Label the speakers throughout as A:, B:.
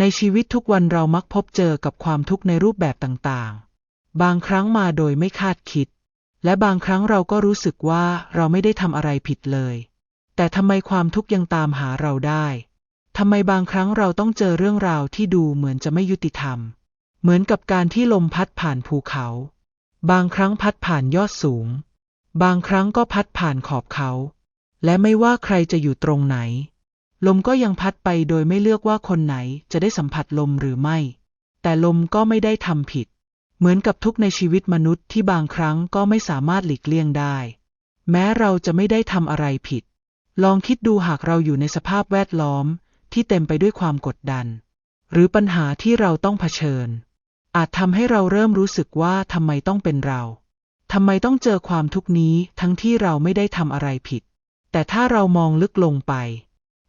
A: ในชีวิตทุกวันเรามักพบเจอกับความทุกข์ในรูปแบบต่างๆ บางครั้งมาโดยไม่คาดคิด และบางครั้งเราก็รู้สึกว่าเราไม่ได้ทำอะไรผิดเลย แต่ทำไมความทุกข์ยังตามหาเราได้ทำไมบางครั้งเราต้องเจอเรื่องราวที่ดูเหมือนจะไม่ยุติธรรม เหมือนกับการที่ลมพัดผ่านภูเขา บางครั้งพัดผ่านยอดสูง บางครั้งก็พัดผ่านขอบเขา และไม่ว่าใครจะอยู่ตรงไหน ลมก็ยังพัดไปโดยไม่เลือกว่าคนไหนจะได้สัมผัสลมหรือไม่ แต่ลมก็ไม่ได้ทำผิด เหมือนกับทุกในชีวิตมนุษย์ที่บางครั้งก็ไม่สามารถหลีกเลี่ยงได้ แม้เราจะไม่ได้ทำอะไรผิด ลองคิดดูหากเราอยู่ในสภาพแวดล้อมที่เต็มไปด้วยความกดดัน หรือปัญหาที่เราต้องเผชิญ อาจทำให้เราเริ่มรู้สึกว่าทำไมต้องเป็นเราทำไมต้องเจอความทุกนี้ทั้งที่เราไม่ได้ทำอะไรผิด แต่ถ้าเรามองลึกลงไป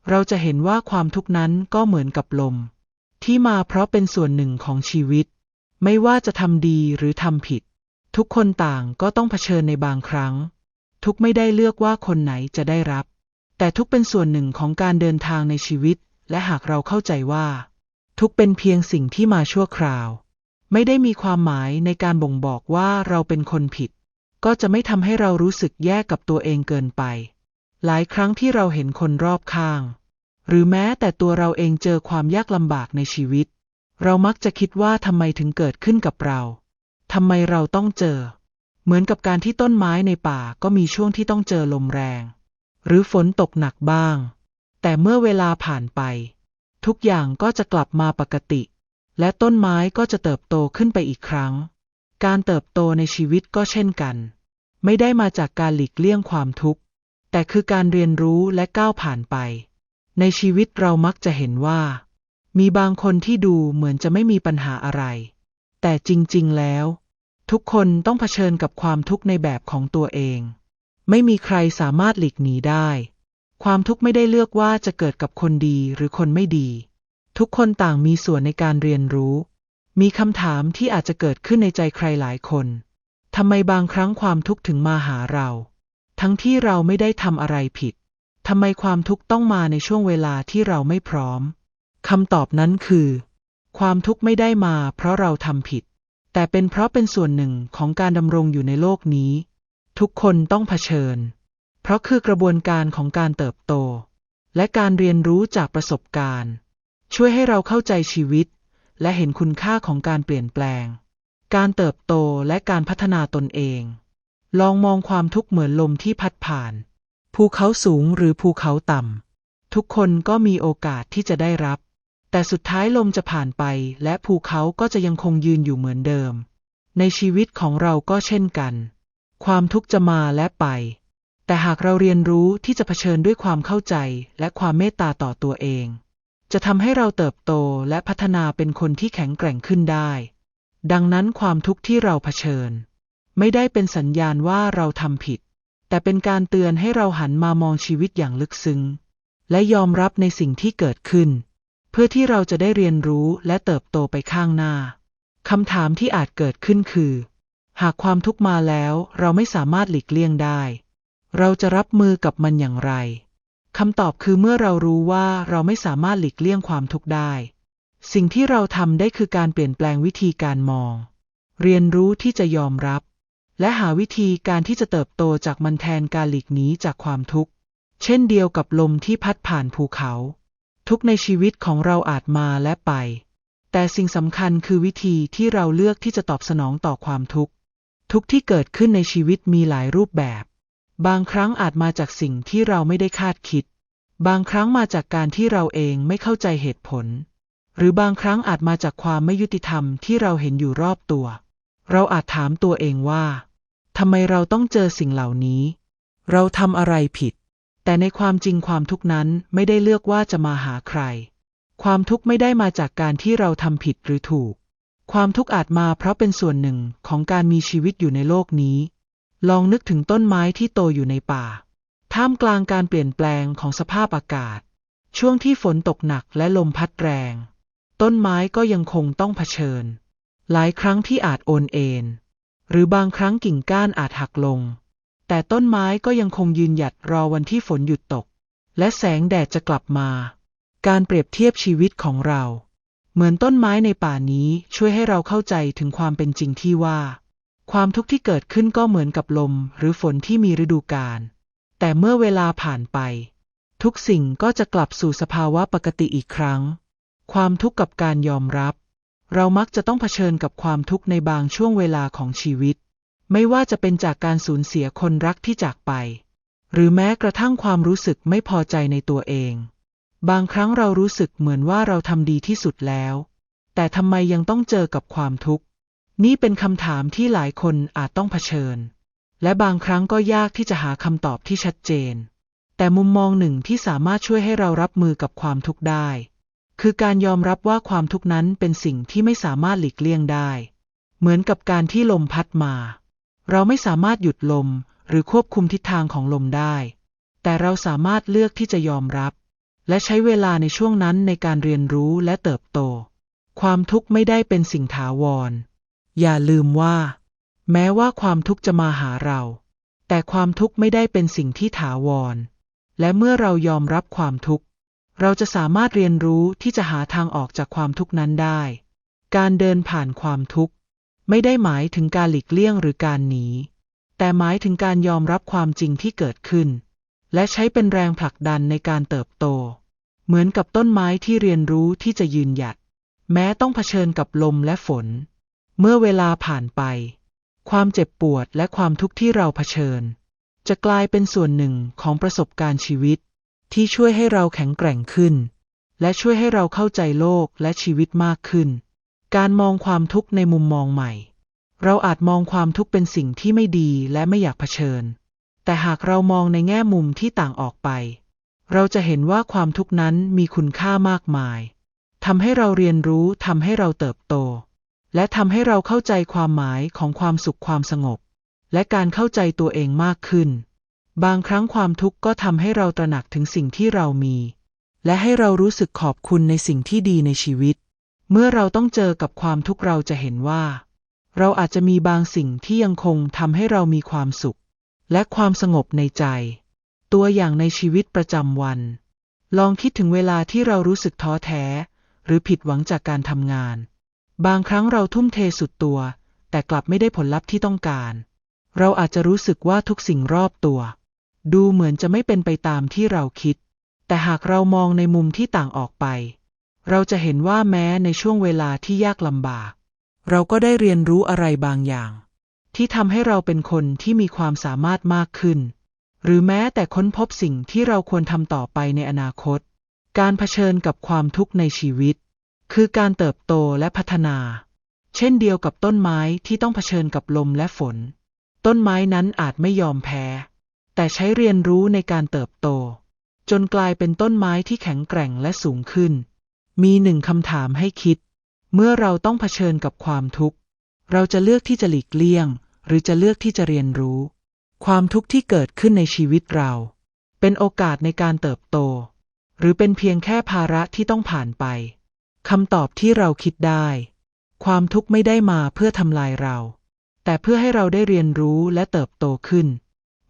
A: เราจะเห็นว่าความทุกข์นั้นก็เหมือนกับลม ที่มาเพราะเป็นส่วนหนึ่งของชีวิต ไม่ว่าจะทำดีหรือทำผิด ทุกคนต่างก็ต้องเผชิญในบางครั้ง ทุกไม่ได้เลือกว่าคนไหนจะได้รับ แต่ทุกเป็นส่วนหนึ่งของการเดินทางในชีวิต และหากเราเข้าใจว่า ทุกเป็นเพียงสิ่งที่มาชั่วคราว ไม่ได้มีความหมายในการบ่งบอกว่าเราเป็นคนผิด ก็จะไม่ทำให้เรารู้สึกแย่กับตัวเองเกินไป หลายครั้งที่เราเห็นคนรอบข้าง หรือแม้แต่ตัวเราเองเจอความยากลำบากในชีวิต เรามักจะคิดว่าทำไมถึงเกิดขึ้นกับเราทำไมเราต้องเจอ เหมือนกับการที่ต้นไม้ในป่าก็มีช่วงที่ต้องเจอลมแรง หรือฝนตกหนักบ้าง แต่เมื่อเวลาผ่านไป ทุกอย่างก็จะกลับมาปกติ และต้นไม้ก็จะเติบโตขึ้นไปอีกครั้ง การเติบโตในชีวิตก็เช่นกัน ไม่ได้มาจากการหลีกเลี่ยงความทุกข์ แต่คือการเรียนรู้และก้าวผ่านไป ในชีวิตเรามักจะเห็นว่า มีบางคนที่ดูเหมือนจะไม่มีปัญหาอะไร แต่จริงๆแล้ว ทุกคนต้องเผชิญกับความทุกข์ในแบบของตัวเอง ไม่มีใครสามารถหลีกหนีได้ ความทุกข์ไม่ได้เลือกว่าจะเกิดกับคนดีหรือคนไม่ดี ทุกคนต่างมีส่วนในการเรียนรู้ มีคำถามที่อาจจะเกิดขึ้นในใจใครหลายคนทำไมบางครั้งความทุกข์ถึงมาหาเรา ทั้งที่เราไม่ได้ทำอะไรผิดทำไมความทุกข์ต้องมาในช่วงเวลาที่เราไม่พร้อมคำตอบนั้นคือ ความทุกข์ไม่ได้มาเพราะเราทำผิด แต่เป็นเพราะเป็นส่วนหนึ่งของการดำรงอยู่ในโลกนี้ ทุกคนต้องเผชิญ เพราะคือกระบวนการของการเติบโต และการเรียนรู้จากประสบการณ์ ช่วยให้เราเข้าใจชีวิต และเห็นคุณค่าของการเปลี่ยนแปลง การเติบโตและการพัฒนาตนเอง ลองมองความทุกข์เหมือนลมที่พัดผ่าน ภูเขาสูงหรือภูเขาต่ำ ทุกคนก็มีโอกาสที่จะได้รับ แต่สุดท้ายลมจะผ่านไป และภูเขาก็จะยังคงยืนอยู่เหมือนเดิม ในชีวิตของเราก็เช่นกัน ความทุกข์จะมาและไป แต่หากเราเรียนรู้ที่จะเผชิญด้วยความเข้าใจและความเมตตาต่อตัวเอง จะทำให้เราเติบโตและพัฒนาเป็นคนที่แข็งแกร่งขึ้นได้ ดังนั้นความทุกข์ที่เราเผชิญ ไม่ได้เป็นสัญญาณว่าเราทำผิด แต่เป็นการเตือนให้เราหันมามองชีวิตอย่างลึกซึ้ง และยอมรับในสิ่งที่เกิดขึ้น เพื่อที่เราจะได้เรียนรู้และเติบโตไปข้างหน้าคำถามที่อาจเกิดขึ้นคือ หากความทุกข์มาแล้วเราไม่สามารถหลีกเลี่ยงได้ เราจะรับมือกับมันอย่างไรคำตอบคือเมื่อเรารู้ว่าเราไม่สามารถหลีกเลี่ยงความทุกข์ได้ สิ่งที่เราทำได้คือการเปลี่ยนแปลงวิธีการมอง เรียนรู้ที่จะยอมรับ และหาวิธีการที่จะเติบโตจากมันแทนการหลีกหนีจากความทุกข์ เช่นเดียวกับลมที่พัดผ่านภูเขา ทุกในชีวิตของเราอาจมาและไป แต่สิ่งสำคัญคือวิธีที่เราเลือกที่จะตอบสนองต่อความทุกข์ ทุกที่เกิดขึ้นในชีวิตมีหลายรูปแบบ บางครั้งอาจมาจากสิ่งที่เราไม่ได้คาดคิด บางครั้งมาจากการที่เราเองไม่เข้าใจเหตุผล หรือบางครั้งอาจมาจากความไม่ยุติธรรมที่เราเห็นอยู่รอบตัว เราอาจถามตัวเองว่า ทำไมเราต้องเจอสิ่งเหล่านี้ เราทำอะไรผิด แต่ในความจริงความทุกข์นั้นไม่ได้เลือกว่าจะมาหาใคร ความทุกข์ไม่ได้มาจากการที่เราทำผิดหรือถูก ความทุกข์อาจมาเพราะเป็นส่วนหนึ่งของการมีชีวิตอยู่ในโลกนี้ ลองนึกถึงต้นไม้ที่โตอยู่ในป่า ท่ามกลางการเปลี่ยนแปลงของสภาพอากาศ ช่วงที่ฝนตกหนักและลมพัดแรง ต้นไม้ก็ยังคงต้องเผชิญ หลายครั้งที่อาจโอนเอ็น หรือบางครั้งกิ่งก้านอาจหักลง แต่ต้นไม้ก็ยังคงยืนหยัดรอวันที่ฝนหยุดตก และแสงแดดจะกลับมา การเปรียบเทียบชีวิตของเรา เหมือนต้นไม้ในป่านี้ช่วยให้เราเข้าใจถึงความเป็นจริงที่ว่า ความทุกข์ที่เกิดขึ้นก็เหมือนกับลม หรือฝนที่มีฤดูกาลแต่เมื่อเวลาผ่านไป ทุกสิ่งก็จะกลับสู่สภาวะปกติอีกครั้ง ความทุกข์กับการยอมรับ เรามักจะต้องเผชิญกับความทุกข์ในบางช่วงเวลาของชีวิต ไม่ว่าจะเป็นจากการสูญเสียคนรักที่จากไป หรือแม้กระทั่งความรู้สึกไม่พอใจในตัวเอง บางครั้งเรารู้สึกเหมือนว่าเราทำดีที่สุดแล้ว แต่ทำไมยังต้องเจอกับความทุกข์ นี่เป็นคำถามที่หลายคนอาจต้องเผชิญ และบางครั้งก็ยากที่จะหาคำตอบที่ชัดเจน แต่มุมมองหนึ่งที่สามารถช่วยให้เรารับมือกับความทุกข์ได้ คือการยอมรับว่าความทุกข์นั้นเป็นสิ่งที่ไม่สามารถหลีกเลี่ยงได้ เหมือนกับการที่ลมพัดมา เราไม่สามารถหยุดลมหรือควบคุมทิศทางของลมได้ แต่เราสามารถเลือกที่จะยอมรับ และใช้เวลาในช่วงนั้นในการเรียนรู้และเติบโต ความทุกข์ไม่ได้เป็นสิ่งถาวร อย่าลืมว่า แม้ว่าความทุกข์จะมาหาเรา แต่ความทุกข์ไม่ได้เป็นสิ่งที่ถาวร และเมื่อเรายอมรับความทุกข์ เราจะสามารถเรียนรู้ที่จะหาทางออกจากความทุกข์นั้นได้ การเดินผ่านความทุกข์ ไม่ได้หมายถึงการหลีกเลี่ยงหรือการหนี แต่หมายถึงการยอมรับความจริงที่เกิดขึ้น และใช้เป็นแรงผลักดันในการเติบโต เหมือนกับต้นไม้ที่เรียนรู้ที่จะยืนหยัด แม้ต้องเผชิญกับลมและฝน เมื่อเวลาผ่านไป ความเจ็บปวดและความทุกข์ที่เราเผชิญ จะกลายเป็นส่วนหนึ่งของประสบการณ์ชีวิต ที่ช่วยให้เราแข็งแกร่งขึ้น และช่วยให้เราเข้าใจโลกและชีวิตมากขึ้น การมองความทุกข์ในมุมมองใหม่ เราอาจมองความทุกข์เป็นสิ่งที่ไม่ดีและไม่อยากเผชิญ แต่หากเรามองในแง่มุมที่ต่างออกไป เราจะเห็นว่าความทุกข์นั้นมีคุณค่ามากมายทำให้เราเรียนรู้ทำให้เราเติบโต และทำให้เราเข้าใจความหมายของความสุขความสงบ และการเข้าใจตัวเองมากขึ้น บางครั้งความทุกข์ก็ทำให้เราตระหนักถึงสิ่งที่เรามี และให้เรารู้สึกขอบคุณในสิ่งที่ดีในชีวิต เมื่อเราต้องเจอกับความทุกข์เราจะเห็นว่า เราอาจจะมีบางสิ่งที่ยังคงทำให้เรามีความสุข และความสงบในใจ ตัวอย่างในชีวิตประจำวัน ลองคิดถึงเวลาที่เรารู้สึกท้อแท้ หรือผิดหวังจากการทำงาน บางครั้งเราทุ่มเทสุดตัว แต่กลับไม่ได้ผลลัพธ์ที่ต้องการ เราอาจจะรู้สึกว่าทุกสิ่งรอบตัว ดูเหมือนจะไม่เป็นไปตามที่เราคิด แต่หากเรามองในมุมที่ต่างออกไป เราจะเห็นว่าแม้ในช่วงเวลาที่ยากลำบาก เราก็ได้เรียนรู้อะไรบางอย่าง ที่ทำให้เราเป็นคนที่มีความสามารถมากขึ้น หรือแม้แต่ค้นพบสิ่งที่เราควรทำต่อไปในอนาคต การเผชิญกับความทุกข์ในชีวิต คือการเติบโตและพัฒนา เช่นเดียวกับต้นไม้ที่ต้องเผชิญกับลมและฝน ต้นไม้นั้นอาจไม่ยอมแพ้ แต่ใช้เรียนรู้ในการเติบโต จนกลายเป็นต้นไม้ที่แข็งแกร่งและสูงขึ้น มีหนึ่งคำถามให้คิด เมื่อเราต้องเผชิญกับความทุกข์ เราจะเลือกที่จะหลีกเลี่ยง หรือจะเลือกที่จะเรียนรู้ ความทุกข์ที่เกิดขึ้นในชีวิตเรา เป็นโอกาสในการเติบโต หรือเป็นเพียงแค่ภาระที่ต้องผ่านไปคำตอบที่เราคิดได้ ความทุกข์ไม่ได้มาเพื่อทำลายเรา แต่เพื่อให้เราได้เรียนรู้และเติบโตขึ้น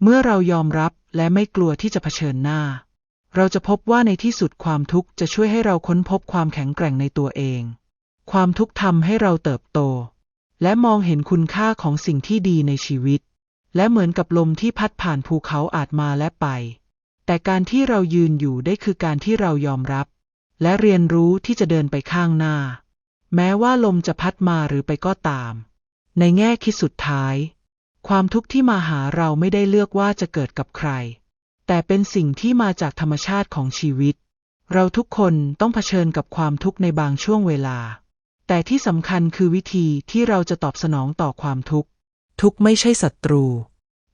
A: เมื่อเรายอมรับและไม่กลัวที่จะเผชิญหน้า เราจะพบว่าในที่สุดความทุกข์จะช่วยให้เราค้นพบความแข็งแกร่งในตัวเอง ความทุกข์ทำให้เราเติบโต และมองเห็นคุณค่าของสิ่งที่ดีในชีวิต และเหมือนกับลมที่พัดผ่านภูเขาอาจมาและไป แต่การที่เรายืนอยู่ได้คือการที่เรายอมรับ และเรียนรู้ที่จะเดินไปข้างหน้า แม้ว่าลมจะพัดมาหรือไปก็ตาม ในแง่คิดสุดท้าย ความทุกข์ที่มาหาเราไม่ได้เลือกว่าจะเกิดกับใคร แต่เป็นสิ่งที่มาจากธรรมชาติของชีวิต เราทุกคนต้องเผชิญกับความทุกข์ในบางช่วงเวลา แต่ที่สำคัญคือวิธีที่เราจะตอบสนองต่อความทุกข์ ทุกไม่ใช่ศัตรู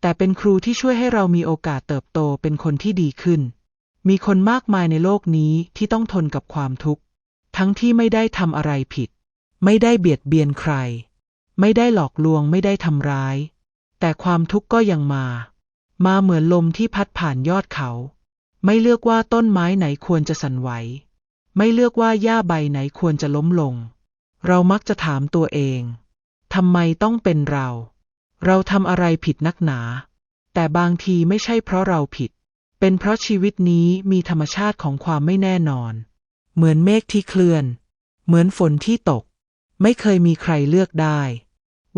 A: แต่เป็นครูที่ช่วยให้เรามีโอกาสเติบโตเป็นคนที่ดีขึ้น มีคนมากมายในโลกนี้ที่ต้องทนกับความทุกข์ ทั้งที่ไม่ได้ทำอะไรผิด ไม่ได้เบียดเบียนใคร ไม่ได้หลอกลวงไม่ได้ทำร้าย แต่ความทุกข์ก็ยังมา มาเหมือนลมที่พัดผ่านยอดเขา ไม่เลือกว่าต้นไม้ไหนควรจะสั่นไหว ไม่เลือกว่าหญ้าใบไหนควรจะล้มลง เรามักจะถามตัวเองทำไมต้องเป็นเรา เราทำอะไรผิดนักหนา แต่บางทีไม่ใช่เพราะเราผิด เป็นเพราะชีวิตนี้มีธรรมชาติของความไม่แน่นอน เหมือนเมฆที่เคลื่อน เหมือนฝนที่ตก ไม่เคยมีใครเลือกได้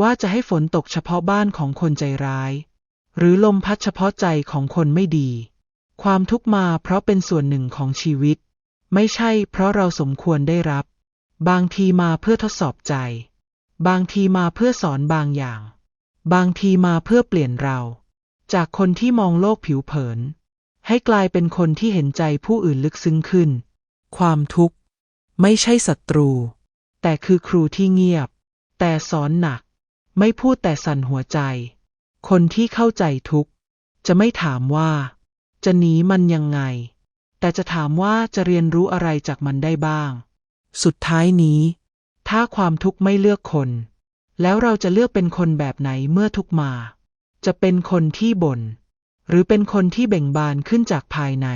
A: ว่าจะให้ฝนตกเฉพาะบ้านของคนใจร้าย หรือลมพัดเฉพาะใจของคนไม่ดี ความทุกข์มาเพราะเป็นส่วนหนึ่งของชีวิต ไม่ใช่เพราะเราสมควรได้รับ บางทีมาเพื่อทดสอบใจ บางทีมาเพื่อสอนบางอย่าง บางทีมาเพื่อเปลี่ยนเรา จากคนที่มองโลกผิวเผิน ให้กลายเป็นคนที่เห็นใจผู้อื่นลึกซึ้งขึ้น ความทุกข์ ไม่ใช่ศัตรู แต่คือครูที่เงียบ แต่สอนหนัก ไม่พูดแต่สั่นหัวใจ คนที่เข้าใจทุกข์จะไม่ถามว่า จะหนีมันยังไง แต่จะถามว่าจะเรียนรู้อะไรจากมันได้บ้าง สุดท้ายนี้ ถ้าความทุกข์ไม่เลือกคน แล้วเราจะเลือกเป็นคนแบบไหนเมื่อทุกมา จะเป็นคนที่บน่นหรือเป็นคนที่เบ่งบานขึ้นจากภายใน